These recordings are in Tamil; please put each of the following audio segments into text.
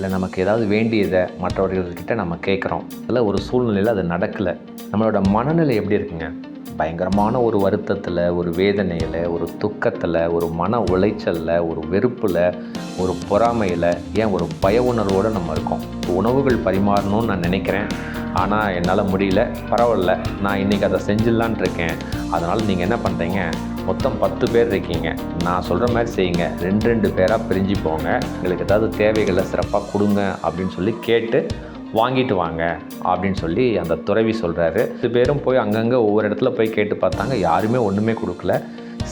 இல்லை நமக்கு ஏதாவது வேண்டியதை மற்றவர்கள்கிட்ட நம்ம கேட்குறோம். அதில் ஒரு சூழ்நிலையில் அது நடக்கலை. நம்மளோட மனநிலை எப்படி இருக்குங்க? பயங்கரமான ஒரு வருத்தத்தில் ஒரு வேதனையில் ஒரு துக்கத்தில் ஒரு மன உளைச்சலில் ஒரு வெறுப்பில் ஒரு பொறாமையில் ஏன் ஒரு பய உணர்வோடு நம்ம இருக்கோம். உணவுகள் பரிமாறணும்னு நான் நினைக்கிறேன். ஆனால் என்னால் முடியல பரவாயில்ல நான் இன்றைக்கி அதை செஞ்சிடலான் இருக்கேன். அதனால் நீங்கள் என்ன பண்ணுறீங்க? மொத்தம் பத்து பேர் இருக்கீங்க. நான் சொல்கிற மாதிரி செய்யுங்க. ரெண்டு ரெண்டு பேராக பிரிஞ்சு போங்க. எங்களுக்கு ஏதாவது தேவைகளை சிறப்பாக கொடுங்க அப்படின்னு சொல்லி கேட்டு வாங்கிட்டு வாங்க அப்படின்னு சொல்லி அந்த துறவி சொல்கிறாரு ரெண்டு பேரும் போய் அங்கங்கே ஒவ்வொரு இடத்துல போய் கேட்டு பார்த்தாங்க. யாருமே ஒன்றுமே கொடுக்கல.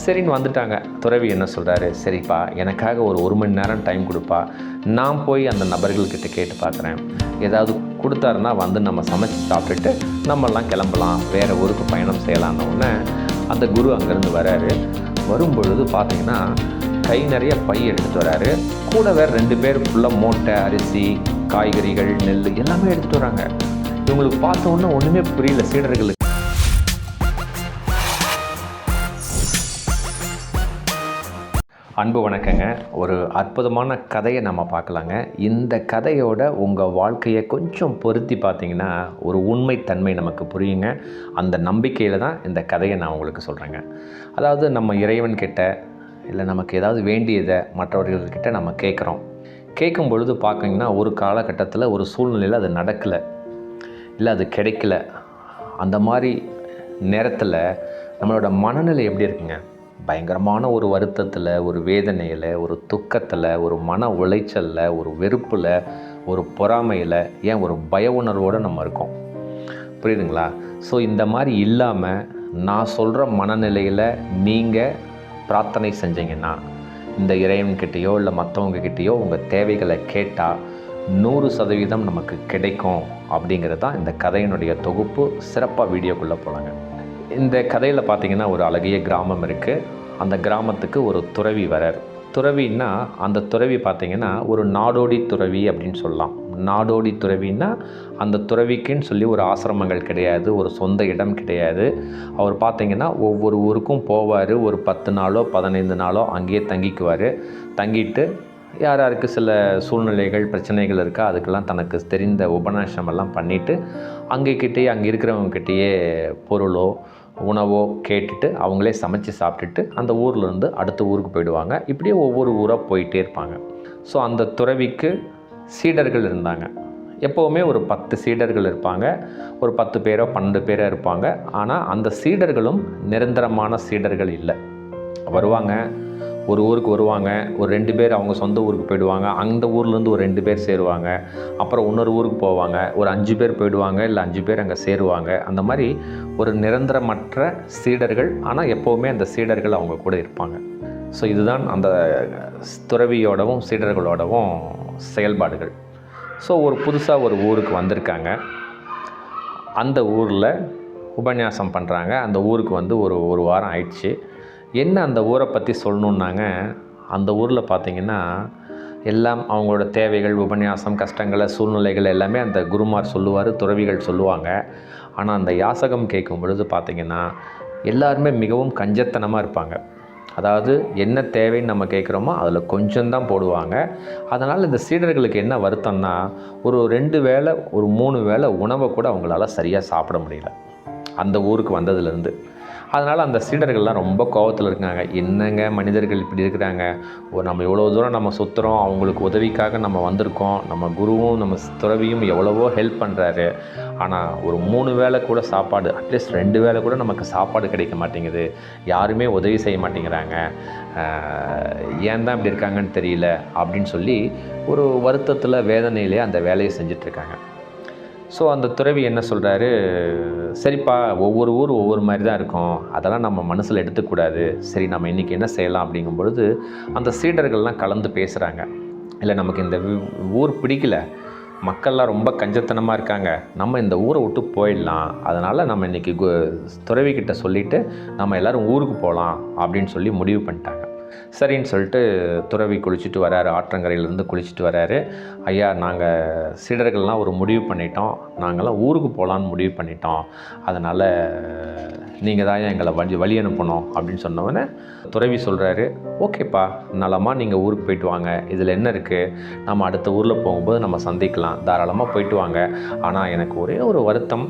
சரின்னு வந்துட்டாங்க. துறவி என்ன சொல்கிறாரு சரிப்பா எனக்காக ஒரு ஒரு மணி நேரம் டைம் கொடுப்பா. நான் போய் அந்த நபர்கள்கிட்ட கேட்டு பார்க்குறேன். ஏதாவது கொடுத்தாருன்னா வந்து நம்ம சமைச்சு சாப்பிட்டுட்டு நம்மெல்லாம் கிளம்பலாம். வேறு ஊருக்கு பயணம் செய்யலான்னு உடனே அந்த குரு அங்கேருந்து வராரு. வரும்பொழுது பார்த்தீங்கன்னா கை நிறைய பை எடுத்துகிட்டு வராரு. கூட வேறு ரெண்டு பேர் ஃபுல்லாக மூட்டை அரிசி காய்கறிகள் நெல் எல்லாமே எடுத்துகிட்டு வராங்க. இவங்களுக்கு பார்த்த உடனே ஒன்றுமே புரியல. சீடர்களுக்கு அன்பு வணக்கங்க. ஒரு அற்புதமான கதையை நம்ம பார்க்கலாங்க. இந்த கதையோட உங்கள் வாழ்க்கையை கொஞ்சம் பொருத்தி பார்த்தீங்கன்னா ஒரு உண்மைத்தன்மை நமக்கு புரியுங்க. அந்த நம்பிக்கையில் தான் இந்த கதையை நான் உங்களுக்கு சொல்கிறேங்க அதாவது நம்ம இறைவன் கிட்ட இல்லை நமக்கு ஏதாவது வேண்டியதை மற்றவர்கள்கிட்ட நம்ம கேட்குறோம். கேட்கும் பொழுது பார்த்திங்கன்னா ஒரு காலகட்டத்தில் ஒரு சூழ்நிலையில் அது நடக்கலை. இல்லை அது கிடைக்கல. அந்த மாதிரி நேரத்தில் நம்மளோட மனநிலை எப்படி இருக்குங்க? பயங்கரமான ஒரு வருத்தத்தில் ஒரு வேதனையில் ஒரு துக்கத்தில் ஒரு மன உளைச்சலில் ஒரு வெறுப்பில் ஒரு பொறாமையில் ஏன் ஒரு பய உணர்வோடு நம்ம இருக்கோம். புரியுதுங்களா? ஸோ இந்த மாதிரி இல்லாமல் நான் சொல்கிற மனநிலையில் நீங்கள் பிரார்த்தனை செஞ்சீங்கன்னா இந்த இறைவன்கிட்டேயோ இல்லை மற்றவங்கக்கிட்டேயோ உங்கள் தேவைகளை கேட்டால் நூறு சதவீதம் நமக்கு கிடைக்கும் அப்படிங்கிறது தான் இந்த கதையினுடைய தொகுப்பு. சிறப்பாக வீடியோக்குள்ளே போகலாங்க இந்த கதையில் பார்த்தீங்கன்னா ஒரு அழகிய கிராமம் இருக்குது அந்த கிராமத்துக்கு ஒரு துறவி வரார். துறவின்னா அந்த துறவி பார்த்திங்கன்னா ஒரு நாடோடி துறவி அப்படின்னு சொல்லலாம். நாடோடி துறவின்னா அந்த துறவிக்குன்னு சொல்லி ஒரு ஆசிரமங்கள் கிடையாது ஒரு சொந்த இடம் கிடையாது. அவர் பார்த்திங்கன்னா ஒவ்வொரு ஊருக்கும் போவார். ஒரு பத்து நாளோ பதினைந்து நாளோ அங்கேயே தங்கிக்குவார். தங்கிட்டு யார் யாருக்கு சில சூழ்நிலைகள் பிரச்சனைகள் இருக்கா அதுக்கெல்லாம் தனக்கு தெரிந்த உபநாசமெல்லாம் பண்ணிவிட்டு அங்கேக்கிட்டேயே அங்கே இருக்கிறவங்கக்கிட்டேயே பொருளோ உணவோ கேட்டுட்டு அவங்களே சமைச்சு சாப்பிட்டுட்டு அந்த ஊர்லேருந்து அடுத்த ஊருக்கு போயிடுவாங்க. இப்படியே ஒவ்வொரு ஊராக போயிட்டே இருப்பாங்க. ஸோ அந்த துறவிக்கு சீடர்கள் இருந்தாங்க. எப்போவுமே ஒரு பத்து சீடர்கள் இருப்பாங்க. ஒரு பத்து பேரோ பன்னெண்டு பேரோ இருப்பாங்க. ஆனால் அந்த சீடர்களும் நிரந்தரமான சீடர்கள் இல்லை. வருவாங்க. ஒரு ஊருக்கு வருவாங்க ஒரு ரெண்டு பேர் அவங்க சொந்த ஊருக்கு போயிடுவாங்க அந்த ஊர்லேருந்து ஒரு ரெண்டு பேர் சேருவாங்க அப்புறம் இன்னொரு ஊருக்கு போவாங்க ஒரு அஞ்சு பேர் போயிடுவாங்க இல்லை அஞ்சு பேர் அங்கே சேருவாங்க அந்த மாதிரி ஒரு நிரந்தரமற்ற சீடர்கள் ஆனால் எப்போவுமே அந்த சீடர்கள் அவங்க கூட இருப்பாங்க. ஸோ இதுதான் அந்த துறவியோடவும் சீடர்களோடவும் செயல்பாடுகள். ஸோ ஒரு புதுசாக ஒரு ஊருக்கு வந்திருக்காங்க. அந்த ஊரில் உபன்யாசம் பண்ணுறாங்க அந்த ஊருக்கு வந்து ஒரு ஒரு வாரம் ஆயிடுச்சு. என்ன அந்த ஊரை பற்றி சொல்லணுன்னாங்க? அந்த ஊரில் பார்த்திங்கன்னா எல்லாம் அவங்களோட தேவைகள் உபன்யாசம் கஷ்டங்களை சூழ்நிலைகள் எல்லாமே அந்த குருமார் சொல்லுவார் துறவிகள் சொல்லுவாங்க. ஆனால் அந்த யாசகம் கேட்கும் பொழுது பார்த்திங்கன்னா எல்லாருமே மிகவும் கஞ்சத்தனமாக இருப்பாங்க. அதாவது என்ன தேவைன்னு நம்ம கேட்குறோமோ அதில் கொஞ்சம்தான் போடுவாங்க. அதனால் இந்த சீடர்களுக்கு என்ன வருத்தம்னா ஒரு ரெண்டு வேளை ஒரு மூணு வேளை உணவை கூட அவங்களால சரியாக சாப்பிட முடியல. அந்த ஊருக்கு வந்ததுலேருந்து அதனால் அந்த சீடர்கள்லாம் ரொம்ப கோவத்தில் இருக்காங்க. என்னங்க மனிதர்கள் இப்படி இருக்கிறாங்க? ஓ நம்ம எவ்வளோ தூரம் நம்ம சுற்றுறோம் அவங்களுக்கு உதவிக்காக நம்ம வந்திருக்கோம். நம்ம குருவும் நம்ம துறவியும் எவ்வளவோ ஹெல்ப் பண்ணுறாரு ஆனால் ஒரு மூணு வேளை கூட சாப்பாடு அட்லீஸ்ட் ரெண்டு வேளை கூட நமக்கு சாப்பாடு கிடைக்க மாட்டேங்குது. யாருமே உதவி செய்ய மாட்டேங்கிறாங்க. ஏன் தான் இப்படி இருக்காங்கன்னு தெரியல அப்படின்னு சொல்லி ஒரு வருத்தத்தில் வேதனையிலே அந்த வேலையை செஞ்சிட்ருக்காங்க ஸோ அந்த துறவி என்ன சொல்கிறாரு சரிப்பா ஒவ்வொரு ஊர் ஒவ்வொரு மாதிரி தான் இருக்கும். அதெல்லாம் நம்ம மனசில் எடுத்துக்கூடாது. சரி நம்ம இன்றைக்கி என்ன செய்யலாம் அப்படிங்கும் பொழுது அந்த சீடர்கள்லாம் கலந்து பேசுகிறாங்க இல்லை நமக்கு இந்த ஊர் பிடிக்கல. மக்கள்லாம் ரொம்ப கஞ்சத்தனமாக இருக்காங்க. நம்ம இந்த ஊரை விட்டு போயிடலாம். அதனால் நம்ம இன்றைக்கி துறவிக்கிட்ட சொல்லிவிட்டு நம்ம எல்லோரும் ஊருக்கு போகலாம். அப்படின்னு சொல்லி முடிவு பண்ணிட்டாங்க. சரின்னு சொல்லிட்டு துறவி குளிச்சுட்டு வராரு ஆற்றங்கரையிலேருந்து குளிச்சுட்டு வராரு. ஐயா நாங்கள் சீடர்கள்லாம் ஒரு முடிவு பண்ணிட்டோம். நாங்களாம் ஊருக்கு போகலான்னு முடிவு பண்ணிட்டோம். அதனால் நீங்கள் தான் எங்களை வழி வழி அனுப்பணும் அப்படின்னு சொன்னவொடனே துறவி சொல்கிறாரு ஓகேப்பா நலமாக நீங்கள் ஊருக்கு போயிட்டு வாங்க. இதில் என்ன இருக்குது நம்ம அடுத்த ஊரில் போகும்போது நம்ம சந்திக்கலாம். தாராளமாக போயிட்டு வாங்க. ஆனால் எனக்கு ஒரே ஒரு வருத்தம்.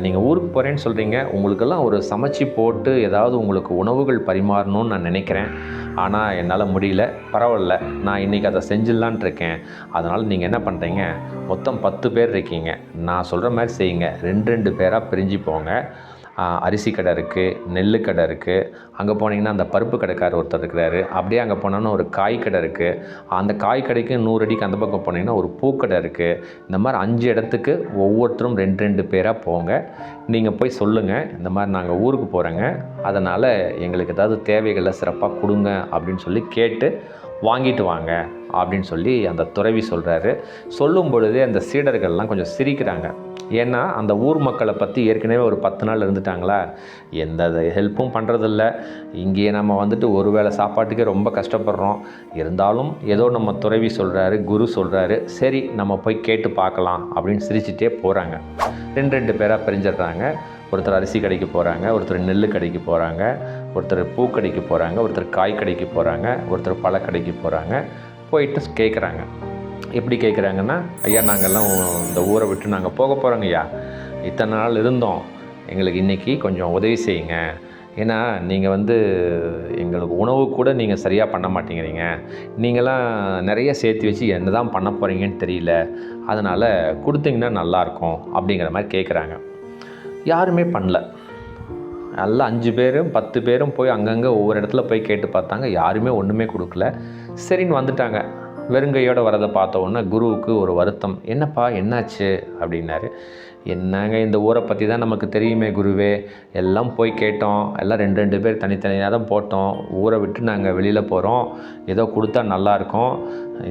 நீங்கள் ஊருக்கு போகிறேன்னு சொல்கிறீங்க உங்களுக்கெல்லாம் ஒரு சமைச்சு போட்டு ஏதாவது உங்களுக்கு உணவுகள் பரிமாறணும்னு நான் நினைக்கிறேன். ஆனால் என்னால் முடியல. பரவாயில்ல. நான் இன்றைக்கி அதை செஞ்சிடலான் இருக்கேன். அதனால் நீங்கள் என்ன பண்ணுறீங்க மொத்தம் பத்து பேர் இருக்கீங்க. நான் சொல்கிற மாதிரி செய்யுங்க. ரெண்டு ரெண்டு பேராக பிரிஞ்சு போங்க. அரிசி கடை இருக்குது நெல் கடை இருக்குது அங்கே போனீங்கன்னா அந்த பருப்பு கடைக்காரர் ஒருத்தர் இருக்கிறாரு. அப்படியே அங்கே போனோன்னா ஒரு காய் கடை இருக்குது அந்த காய் கடைக்கு நூறு அடிக்கு அந்த பக்கம் போனீங்கன்னா ஒரு பூக்கடை இருக்குது இந்த மாதிரி அஞ்சு இடத்துக்கு ஒவ்வொருத்தரும் ரெண்டு ரெண்டு பேராக போங்க. நீங்கள் போய் சொல்லுங்கள் இந்த மாதிரி நாங்கள் ஊருக்கு போகிறோங்க அதனால் எங்களுக்கு ஏதாவது தேவைகளை சிறப்பாக கொடுங்க அப்படின்னு சொல்லி கேட்டு வாங்கிட்டு வாங்க அப்படின்னு சொல்லி அந்த துறவி சொல்கிறாரு சொல்லும் பொழுதே அந்த சீடர்கள்லாம் கொஞ்சம் சிரிக்கிறாங்க. ஏன்னா அந்த ஊர் மக்களை பற்றி ஏற்கனவே ஒரு பத்து நாள் இருந்துட்டாங்களா? எந்த ஹெல்ப்பும் பண்ணுறதில்ல இங்கேயே நம்ம வந்துட்டு ஒரு வேளை சாப்பாட்டுக்கே ரொம்ப கஷ்டப்படுறோம். இருந்தாலும் ஏதோ நம்ம துறவி சொல்கிறாரு குரு சொல்கிறாரு சரி நம்ம போய் கேட்டு பார்க்கலாம் அப்படின்னு சிரிச்சிட்டே போகிறாங்க ரெண்டு ரெண்டு பேராக பிரிஞ்சிடுறாங்க. ஒருத்தர் அரிசி கடைக்கு போகிறாங்க ஒருத்தர் நெல் கடைக்கு போகிறாங்க ஒருத்தர் பூ கடைக்கு போகிறாங்க ஒருத்தர் காய் கடைக்கு போகிறாங்க ஒருத்தர் பழக்கடைக்கு போகிறாங்க போயிட்டு கேட்குறாங்க எப்படி கேட்குறாங்கன்னா ஐயா நாங்கள்லாம் இந்த ஊரை விட்டு நாங்கள் போக போகிறோங்க ஐயா. இத்தனை நாள் இருந்தோம். எங்களுக்கு இன்றைக்கி கொஞ்சம் உதவி செய்யுங்க. ஏன்னா நீங்கள் வந்து எங்களுக்கு உணவு கூட நீங்கள் சரியாக பண்ண மாட்டேங்கிறீங்க. நீங்களாம் நிறைய சேர்த்து வச்சு என்ன தான் பண்ண போகிறீங்கன்னு தெரியல. அதனால் கொடுத்தீங்கன்னா நல்லாயிருக்கும் அப்படிங்கிற மாதிரி கேட்குறாங்க யாருமே பண்ணல. எல்லாம் அஞ்சு பேரும் பத்து பேரும் போய் அங்கங்கே ஒவ்வொரு இடத்துல போய் கேட்டு பார்த்தாங்க. யாருமே ஒன்றுமே கொடுக்கல. சரின்னு வந்துட்டாங்க. வெறுங்கையோடு வரதை பார்த்த உடனே குருவுக்கு ஒரு வருத்தம். என்னப்பா என்னாச்சு? அப்படின்னாரு. என்னங்க இந்த ஊரை பற்றி தான் நமக்கு தெரியுமே குருவே. எல்லாம் போய் கேட்டோம். எல்லாம் ரெண்டு ரெண்டு பேர் தனித்தனியாக தான் போட்டோம். ஊரை விட்டு நாங்கள் வெளியில் போகிறோம் ஏதோ கொடுத்தா நல்லாயிருக்கும்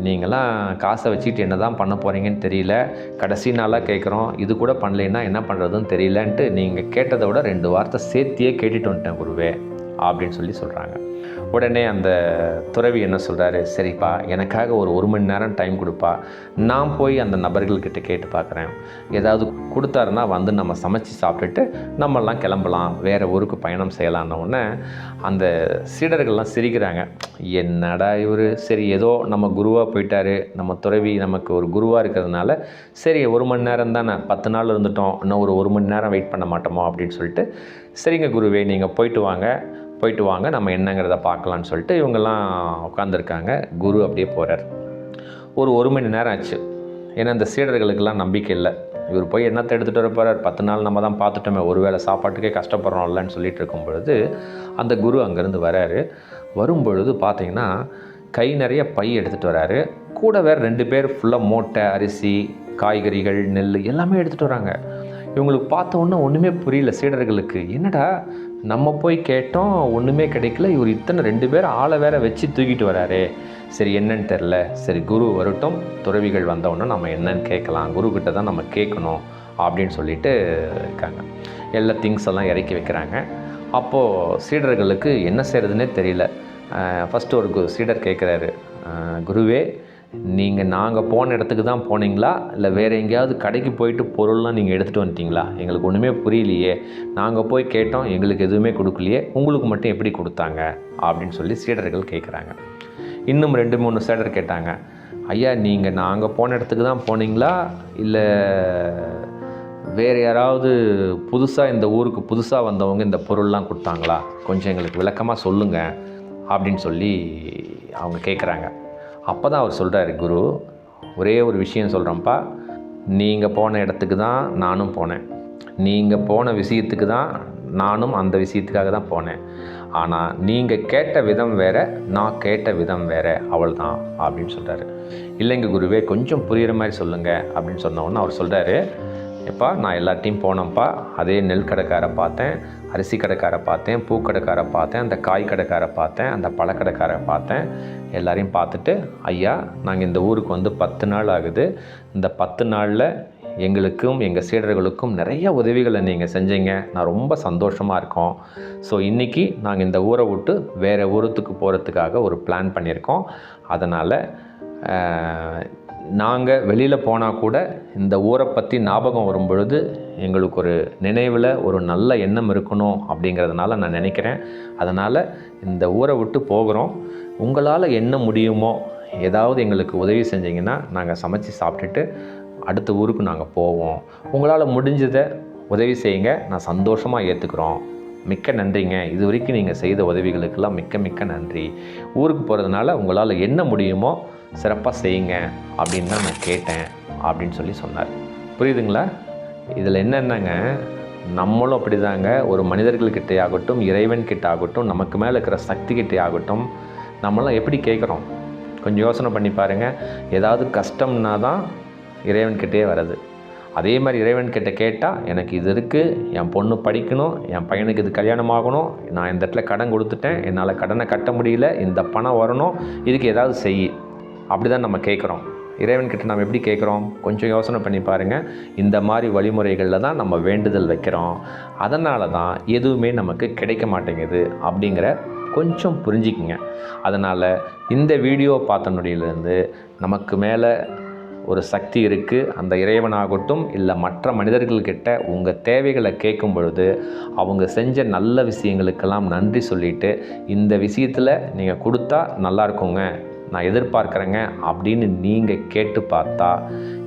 நீங்களாம் காசை வச்சுக்கிட்டு என்ன தான் பண்ண போகிறீங்கன்னு தெரியல. கடைசி நாளாக கேட்குறோம் இது கூட பண்ணலைன்னா என்ன பண்ணுறதுன்னு தெரியலன்ட்டு நீங்கள் கேட்டதை விட ரெண்டு வார்த்தை சேர்த்தியே கேட்டுட்டு வந்துட்டேன் குருவே. அப்படின்னு சொல்லி சொல்கிறாங்க உடனே அந்த துறவி என்ன சொல்கிறாரு சரிப்பா எனக்காக ஒரு ஒரு மணி நேரம் டைம் கொடுப்பா. நான் போய் அந்த நபர்கள்கிட்ட கேட்டு பார்க்குறேன். ஏதாவது கொடுத்தாருன்னா வந்து நம்ம சமைச்சு சாப்பிட்டுட்டு நம்மெல்லாம் கிளம்பலாம். வேறு ஊருக்கு பயணம் செய்யலான்ன உடனே அந்த சீடர்கள்லாம் சிரிக்கிறாங்க. என்னடா இவர்? சரி ஏதோ நம்ம குருவாக போயிட்டாரு. நம்ம துறவி நமக்கு ஒரு குருவாக இருக்கிறதுனால சரி ஒரு மணி நேரம் தானே பத்து நாள் இருந்துட்டோம். இன்னும் ஒரு ஒரு மணி நேரம் வெயிட் பண்ண மாட்டோமோ அப்படின்னு சொல்லிட்டு சரிங்க குருவே நீங்கள் போயிட்டு வாங்க. போயிட்டு வாங்க நம்ம என்னங்கிறத பார்க்கலான்னு சொல்லிட்டு இவங்கெல்லாம் உட்காந்துருக்காங்க குரு அப்படியே போகிறார் ஒரு ஒரு மணி நேரம் ஆச்சு. ஏன்னா இந்த சீடர்களுக்கெல்லாம் நம்பிக்கை இல்லை. இவர் போய் என்னத்தை எடுத்துகிட்டு வர போகிறார் பத்து நாள் நம்ம தான் பார்த்துட்டோமே. ஒரு வேளை சாப்பாட்டுக்கே கஷ்டப்படுறோம்லன்னு சொல்லிட்டு இருக்கும் பொழுது அந்த குரு அங்கேருந்து வராரு. வரும்பொழுது பார்த்திங்கன்னா பார்த்தீங்கன்னா கை நிறைய பை எடுத்துகிட்டு வராரு. கூட வேறு ரெண்டு பேர் ஃபுல்லாக மூட்டை அரிசி காய்கறிகள் நெல் எல்லாமே எடுத்துகிட்டு வராங்க. இவங்களுக்கு பார்த்த ஒன்றும் ஒன்றுமே புரியல சீடர்களுக்கு. என்னடா நம்ம போய் கேட்டோம் ஒன்றுமே கிடைக்கல. இவர் இத்தனை ரெண்டு பேர் ஆளை வேற வச்சு தூக்கிட்டு வராரே. சரி என்னன்னு தெரில சரி குரு வரட்டும். துறவிகள் வந்தவுடனே நம்ம என்னன்னு கேட்கலாம். குரு கிட்ட தான் நம்ம கேட்கணும் அப்படின்னு சொல்லிட்டு இருக்காங்க. எல்லா திங்ஸ் எல்லாம் இறக்கி வைக்கிறாங்க. அப்போது சீடர்களுக்கு என்ன செய்கிறதுனே தெரியல. ஃபஸ்ட்டு ஒரு சீடர் கேட்குறாரு. குருவே நீங்கள் நாங்கள் போன இடத்துக்கு தான் போனீங்களா? இல்லை வேறு எங்கேயாவது கடைக்கு போயிட்டு பொருள்லாம் நீங்கள் எடுத்துகிட்டு வந்துட்டீங்களா? எங்களுக்கு ஒன்றுமே புரியலையே. நாங்கள் போய் கேட்டோம் எங்களுக்கு எதுவுமே கொடுக்கலையே. உங்களுக்கு மட்டும் எப்படி கொடுத்தாங்க? அப்படின்னு சொல்லி சீடர்கள் கேட்குறாங்க இன்னும் ரெண்டு மூணு சீடர் கேட்டாங்க. ஐயா நீங்கள் நாங்கள் போன இடத்துக்கு தான் போனீங்களா? இல்லை வேறு யாராவது புதுசாக இந்த ஊருக்கு புதுசாக வந்தவங்க இந்த பொருள்லாம் கொடுத்தாங்களா? கொஞ்சம் எங்களுக்கு விளக்கமாக சொல்லுங்கள் அப்படின்னு சொல்லி அவங்க கேட்குறாங்க அப்போ தான் அவர் சொல்கிறாரு குரு ஒரே ஒரு விஷயம் சொல்கிறேன்ப்பா நீங்கள் போன இடத்துக்கு தான் நானும் போனேன். நீங்கள் போன விஷயத்துக்கு தான் நானும் அந்த விஷயத்துக்காக தான் போனேன். ஆனால் நீங்கள் கேட்ட விதம் வேற நான் கேட்ட விதம் வேறு. அவள் தான் அப்படின்னு சொல்கிறாரு இல்லைங்க குருவே கொஞ்சம் புரிகிற மாதிரி சொல்லுங்கள் அப்படின்னு சொன்ன அவர் சொல்கிறாரு எப்பா நான் எல்லாத்தையும் போனேன்ப்பா. அதே நெல் கடைக்காரை பார்த்தேன். அரிசி கடைக்காரை பார்த்தேன் பூக்கடைக்காரை பார்த்தேன் அந்த காய் கடைக்காரை பார்த்தேன் அந்த பழக்கடைக்காரை பார்த்தேன். எல்லாரையும் பார்த்துட்டு ஐயா நாங்கள் இந்த ஊருக்கு வந்து பத்து நாள் ஆகுது. இந்த பத்து நாளில் எங்களுக்கும் எங்கள் சீடர்களுக்கும் நிறைய உதவிகளை நீங்கள் செஞ்சீங்க. நான் ரொம்ப சந்தோஷமாக இருக்கோம். ஸோ இன்றைக்கி நாங்கள் இந்த ஊரை விட்டு வேறு ஊரத்துக்கு போகிறதுக்காக ஒரு பிளான் பண்ணியிருக்கோம். அதனால் நாங்கள் வெளியில் போனால் கூட இந்த ஊரை பற்றி ஞாபகம் வரும் பொழுது எங்களுக்கு ஒரு நினைவில் ஒரு நல்ல எண்ணம் இருக்கணும் அப்படிங்கிறதுனால நான் நினைக்கிறேன். அதனால் இந்த ஊரை விட்டு போகிறோம். உங்களால் என்ன முடியுமோ ஏதாவது எங்களுக்கு உதவி செஞ்சீங்கன்னா நாங்கள் சமைச்சு சாப்பிட்டுட்டு அடுத்த ஊருக்கு நாங்கள் போவோம். உங்களால் முடிஞ்சதை உதவி செய்யுங்க. நான் சந்தோஷமாக ஏற்றுக்குறோம் மிக்க நன்றிங்க. இது வரைக்கும் நீங்கள் செய்த உதவிகளுக்கெல்லாம் மிக்க மிக்க நன்றி. ஊருக்கு போகிறதுனால உங்களால் என்ன முடியுமோ சிறப்பாக செய்யுங்க அப்படின்னு தான் நான் கேட்டேன் அப்படின்னு சொல்லி சொன்னார். புரியுதுங்களா? இதில் என்னென்னங்க? நம்மளும் அப்படிதாங்க. ஒரு மனிதர்கள்கிட்டே ஆகட்டும் இறைவன் கிட்ட ஆகட்டும் நமக்கு மேலே இருக்கிற சக்தி கிட்டே ஆகட்டும் நம்மளாம் எப்படி கேட்குறோம்? கொஞ்சம் யோசனை பண்ணி பாருங்கள் ஏதாவது கஷ்டம்னா தான் இறைவன்கிட்டே வர்றது. அதே மாதிரி இறைவன்கிட்ட கேட்டால் எனக்கு இது இருக்குது என் பொண்ணு படிக்கணும் என் பையனுக்கு இது கல்யாணம் ஆகணும் நான் இந்த இடத்துல கடன் கொடுத்துட்டேன் என்னால் கடனை கட்ட முடியல இந்த பணம் வரணும் இதுக்கு ஏதாவது செய். அப்படி தான் நம்ம கேட்குறோம். இறைவன்கிட்ட நம்ம எப்படி கேட்குறோம்? கொஞ்சம் யோசனை பண்ணி பாருங்கள் இந்த மாதிரி வழிமுறைகளில் தான் நம்ம வேண்டுதல் வைக்கிறோம். அதனால தான் எதுவுமே நமக்கு கிடைக்க மாட்டேங்குது அப்படிங்கிற கொஞ்சம் புரிஞ்சிக்கங்க. அதனால் இந்த வீடியோ பார்த்த நொடியிலேருந்து நமக்கு மேலே ஒரு சக்தி இருக்குது அந்த இறைவனாகட்டும் இல்லை மற்ற மனிதர்கள்கிட்ட உங்கள் தேவைகளை கேட்கும் பொழுது அவங்க செஞ்ச நல்ல விஷயங்களுக்கெல்லாம் நன்றி சொல்லிவிட்டு இந்த விஷயத்தில் நீங்கள் கொடுத்தா நல்லா இருக்குங்க. நான் எதிர்பார்க்குறேங்க அப்படின்னு நீங்கள் கேட்டு பார்த்தா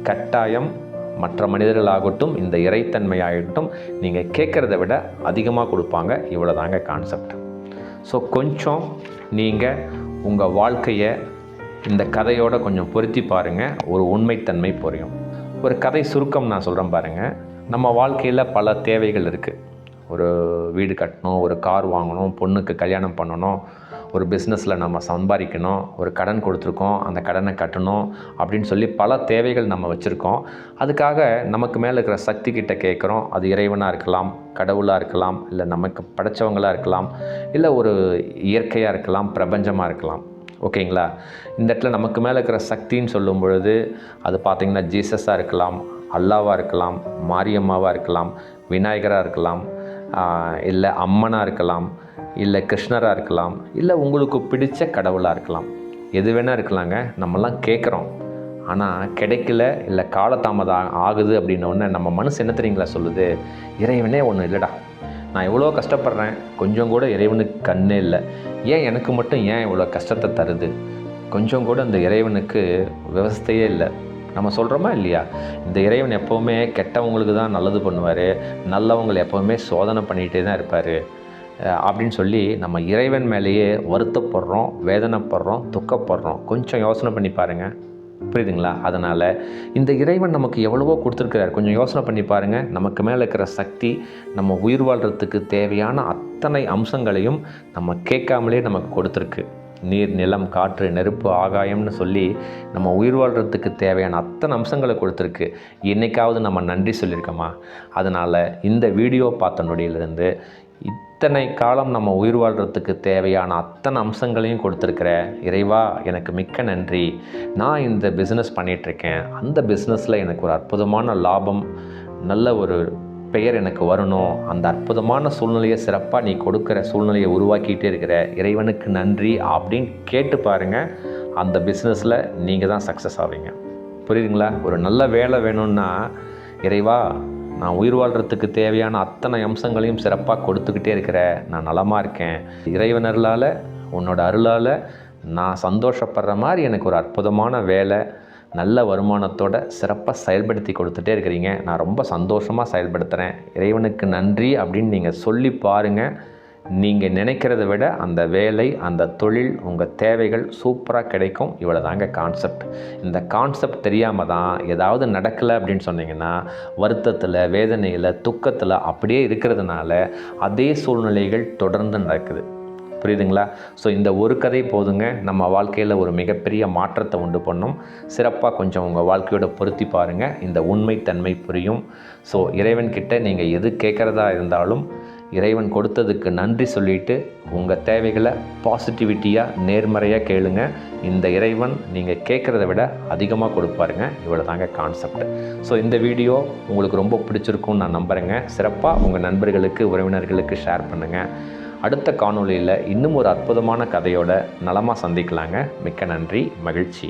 கட்டாயம் மற்ற மனிதர்களாகட்டும் இந்த இறைத்தன்மையாகட்டும் நீங்கள் கேட்குறத விட அதிகமாக கொடுப்பாங்க. இவ்வளோதாங்க கான்செப்ட் ஸோ கொஞ்சம் நீங்கள் உங்கள் வாழ்க்கையை இந்த கதையோட கொஞ்சம் பொருத்தி பாருங்கள் ஒரு உண்மைத்தன்மை புரியும். ஒரு கதை சுருக்கம் நான் சொல்கிறேன் பாருங்கள் நம்ம வாழ்க்கையில் பல தேவைகள் இருக்குது ஒரு வீடு கட்டணும் ஒரு கார் வாங்கணும் பொண்ணுக்கு கல்யாணம் பண்ணணும் ஒரு பிஸ்னஸில் நம்ம சம்பாதிக்கணும் ஒரு கடன் கொடுத்துருக்கோம் அந்த கடனை கட்டணும் அப்படின்னு சொல்லி பல தேவைகள் நம்ம வச்சுருக்கோம். அதுக்காக நமக்கு மேலே இருக்கிற சக்தி கிட்ட கேட்குறோம். அது இறைவனாக இருக்கலாம் கடவுளாக இருக்கலாம் இல்லை நமக்கு படைச்சவங்களாக இருக்கலாம் இல்லை ஒரு இயற்கையாக இருக்கலாம் பிரபஞ்சமாக இருக்கலாம். ஓகேங்களா? இந்த இடத்துல நமக்கு மேலே இருக்கிற சக்தின்னு சொல்லும் பொழுது அது பார்த்திங்கன்னா ஜீசஸாக இருக்கலாம் அல்லாவாக இருக்கலாம் மாரியம்மாவாக இருக்கலாம் விநாயகராக இருக்கலாம் இல்லை அம்மனாக இருக்கலாம் இல்லை கிருஷ்ணராக இருக்கலாம் இல்லை உங்களுக்கு பிடிச்ச கடவுளாக இருக்கலாம். எது வேணால் இருக்கலாங்க நம்மலாம் கேட்குறோம் ஆனால் கிடைக்கல இல்லை காலதாமதம் ஆகுது அப்படின்னோடனே நம்ம மனசு என்ன தெரியுங்களா சொல்லுது? இறைவனே ஒன்றும் இல்லைடா. நான் எவ்வளோ கஷ்டப்படுறேன் கொஞ்சம் கூட இறைவனுக்கு கண்ணே இல்லை. ஏன் எனக்கு மட்டும் ஏன் இவ்வளோ கஷ்டத்தை தருது? கொஞ்சம் கூட அந்த இறைவனுக்கு விவஸ்தையே இல்லை. நம்ம சொல்கிறோமா இல்லையா? இந்த இறைவன் எப்போவுமே கெட்டவங்களுக்கு தான் நல்லது பண்ணுவார் நல்லவங்களை எப்போவுமே சோதனை பண்ணிகிட்டே தான் இருப்பார். அப்படின்னு சொல்லி நம்ம இறைவன் மேலேயே வருத்தப்படுறோம் வேதனைப்படுறோம் துக்கப்படுறோம். கொஞ்சம் யோசனை பண்ணி பாருங்கள் புரியுதுங்களா? அதனால் இந்த இறைவன் நமக்கு எவ்வளவோ கொடுத்துருக்கிறார். கொஞ்சம் யோசனை பண்ணி பாருங்கள் நமக்கு மேலே இருக்கிற சக்தி நம்ம உயிர் வாழ்கிறதுக்கு தேவையான அத்தனை அம்சங்களையும் நம்ம கேட்காமலே நமக்கு கொடுத்துருக்கு. நீர் நிலம் காற்று நெருப்பு ஆகாயம்னு சொல்லி நம்ம உயிர் வாழ்கிறதுக்கு தேவையான அத்தனை அம்சங்களை கொடுத்துருக்கு. என்றைக்காவது நம்ம நன்றி சொல்லியிருக்கோமா? அதனால் இந்த வீடியோ பார்த்த நொடியிலிருந்து இத்தனை காலம் நம்ம உயிர் வாழ்கிறதுக்கு தேவையான அத்தனை அம்சங்களையும் கொடுத்துருக்குற இறைவா எனக்கு மிக்க நன்றி. நான் இந்த பிஸ்னஸ் பண்ணிகிட்ருக்கேன் அந்த பிஸ்னஸில் எனக்கு ஒரு அற்புதமான லாபம் நல்ல ஒரு பெயர் எனக்கு வரணும். அந்த அற்புதமான சூழ்நிலையை சிறப்பாக நீ கொடுக்குற சூழ்நிலையை உருவாக்கிட்டே இருக்கிற இறைவனுக்கு நன்றி அப்படின்னு கேட்டு பாருங்கள் அந்த பிஸ்னஸில் நீங்கள் தான் சக்ஸஸ் ஆவீங்க. புரியுதுங்களா? ஒரு நல்ல வேலை வேணும்னா இறைவா நான் உயிர் வாழ்கிறதுக்கு தேவையான அத்தனை அம்சங்களையும் சிறப்பாக கொடுத்துக்கிட்டே இருக்கிற நான் நலமாக இருக்கேன். இறைவனர்களால் உன்னோட அருளால் நான் சந்தோஷப்படுற மாதிரி எனக்கு ஒரு அற்புதமான வேலை நல்ல வருமானத்தோட சிறப்பாக செயல்படுத்தி கொடுத்துட்டே இருக்கிறீங்க. நான் ரொம்ப சந்தோஷமாக செயல்படுத்துகிறேன் இறைவனுக்கு நன்றி அப்படின்னு நீங்கள் சொல்லி பாருங்கள் நீங்கள் நினைக்கிறத விட அந்த வேலை அந்த தொழில் உங்கள் தேவைகள் சூப்பராக கிடைக்கும். இவ்வளோ தாங்க கான்செப்ட் இந்த கான்செப்ட் தெரியாமல் தான் ஏதாவது நடக்கலை அப்படின்னு சொன்னீங்கன்னா வருத்தத்தில் வேதனையில் துக்கத்தில் அப்படியே இருக்கிறதுனால அதே சூழ்நிலைகள் தொடர்ந்து நடக்குது. புரியுதுங்களா? ஸோ இந்த ஒரு கதை போதுங்க. நம்ம வாழ்க்கையில் ஒரு மிகப்பெரிய மாற்றத்தை உண்டு பண்ணும். சிறப்பாக கொஞ்சம் உங்கள் வாழ்க்கையோட பொருத்தி பாருங்கள் இந்த உண்மைத்தன்மை புரியும். ஸோ இறைவன்கிட்ட நீங்கள் எது கேட்குறதா இருந்தாலும் இறைவன் கொடுத்ததுக்கு நன்றி சொல்லிட்டு உங்கள் தேவைகளை பாசிட்டிவிட்டியாக நேர்மறையாக கேளுங்க. இந்த இறைவன் நீங்கள் கேட்குறத விட அதிகமாக கொடுப்பாருங்க இவ்வளோ தாங்க கான்செப்ட் ஸோ இந்த வீடியோ உங்களுக்கு ரொம்ப பிடிச்சிருக்கும்னு நான் நம்புகிறேங்க சிறப்பாக உங்கள் நண்பர்களுக்கு உறவினர்களுக்கு ஷேர் பண்ணுங்கள் அடுத்த காணொளியில் இன்னும் ஒரு அற்புதமான கதையோட நலமாக சந்திக்கலாங்க. மிக்க நன்றி மகிழ்ச்சி.